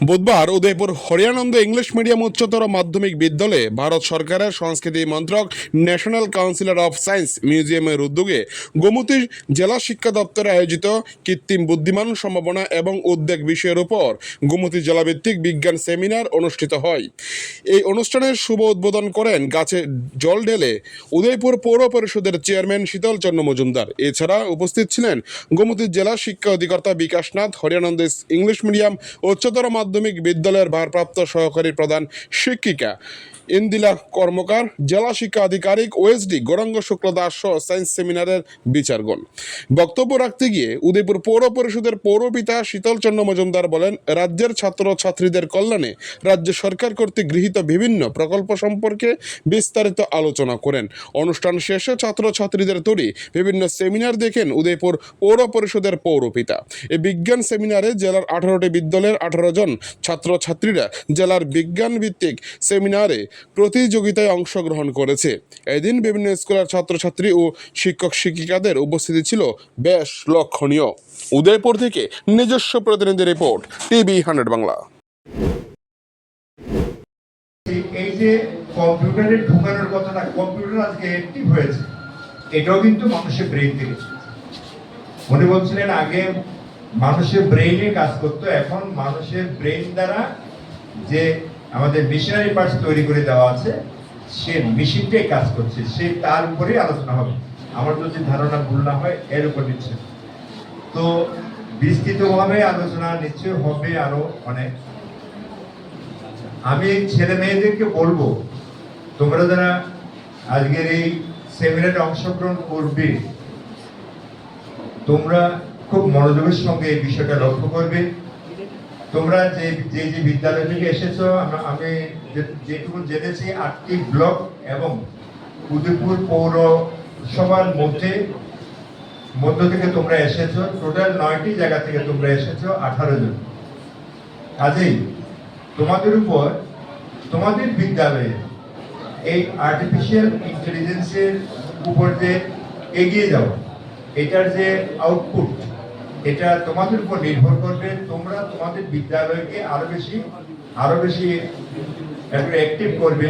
বুধবার Udaipur হরিয়ানন্দ English medium উচ্চতর মাধ্যমিক বিদ্যালয়ে ভারত সরকারের সংস্কৃতি মন্ত্রক ন্যাশনাল কাউন্সিলর অফ সায়েন্স মিউজিয়ামের উদ্যোগে গোমতী জেলা শিক্ষা দপ্তরে আয়োজিত কৃত্রিম বুদ্ধিমান সম্ভাবনা এবং উদ্বেগ বিষয়ের উপর গোমতী জেলাভিত্তিক বিজ্ঞান সেমিনার অনুষ্ঠিত হয়। এই অনুষ্ঠানের শুভ উদ্বোধন করেন গাছে জল ঢেলে উদয়পুর পৌর পরিষদের চেয়ারম্যান শীতল চন্দ্র মজুমদার। এছাড়া উপস্থিত ছিলেন গোমতী জেলা শিক্ষা অধিকর্তা বিকাশনাথ হরিয়ানন্দ ইংলিশ মিডিয়াম উচ্চতর মাধ্যমিক বিদ্যালয়ের ভারপ্রাপ্ত সহকারী প্রধান শিক্ষিকা। ইন্দিলা কর্মকার, জেলা শিক্ষা আধিকারিক ওএসডি গৌরাঙ্গ শুক্ল দাস সহ সায়েন্স সেমিনারের বিচারগণ। বক্তব্য রাখতে গিয়ে উদয়পুর পৌর পরিষদের পৌরপিতা শীতলচন্দ্র মজুমদার বলেন, রাজ্যের ছাত্র ছাত্রীদের কল্যাণে রাজ্য সরকার কর্তৃক গৃহীত বিভিন্ন প্রকল্প সম্পর্কে বিস্তারিত আলোচনা করেন। অনুষ্ঠান শেষে ছাত্রছাত্রীদের তৈরি বিভিন্ন সেমিনার দেখেন উদয়পুর পৌর পরিষদের পৌরপিতা এই বিজ্ঞান সেমিনারে জেলার আঠারোটি বিদ্যালয়ের আঠারো জন ছাত্রছাত্রীরা জেলার বিজ্ঞান ভিত্তিক সেমিনারে প্রতিযোগিতায় অংশগ্রহণ করেছে। এদিন বিভিন্ন স্কুলের ছাত্রছাত্রী ও শিক্ষক শিক্ষিকাদের উপস্থিতি ছিল বেশ লক্ষণীয়। উদয়পুর থেকে নিজস্ব প্রতিনিধি রিপোর্ট, টিভি হান্ড্রেড বাংলা। এই- যে কম্পিউটারে ঢুকানোর কথাটা, কম্পিউটার আজকে অ্যাক্টিভ হয়েছে, এটাও কিন্তু মানুষের ব্রেন উনি বলছিলেন, আগে মানুষের ব্রেইনে কাজ করতো, এখন মানুষের ব্রেন দ্বারা যে আমাদের মিশনারি পার্টস তৈরি করে দেওয়া আছে। সে মেশিনটাই কাজ করছে। সে তার উপরেই আলোচনা হবে। আমার যদি ধারণা ভুল না হয়, এর উপর নিচ্ছে তো বিস্তৃতভাবে আলোচনা নিশ্চয় হবে আরও অনেক। আমি ছেলে মেয়েদেরকে বলব, তোমরা যারা আজকের এই সেমিনারে অংশগ্রহণ করবে, তোমরা খুব মনোযোগের সঙ্গে এই বিষয়টা লক্ষ্য করবে। তোমরা যে যে যে বিদ্যালয় থেকে এসেছ আমি যেটুকু জেনেছি, আটটি ব্লক এবং উদয়পুর পৌরসভার মধ্যে, মধ্য থেকে তোমরা এসেছ। টোটাল নয়টি জায়গা থেকে তোমরা এসেছ, আঠারো জন। কাজেই তোমাদের উপর, তোমাদের বিদ্যালয়ে এই আর্টিফিশিয়াল ইন্টেলিজেন্সের উপর যে এগিয়ে যাও এটার যে আউটপুট এটা তোমাদের উপর নির্ভর করবে। তোমরা তোমাদের বিদ্যালয়কে আরও বেশি আরও বেশি করবে।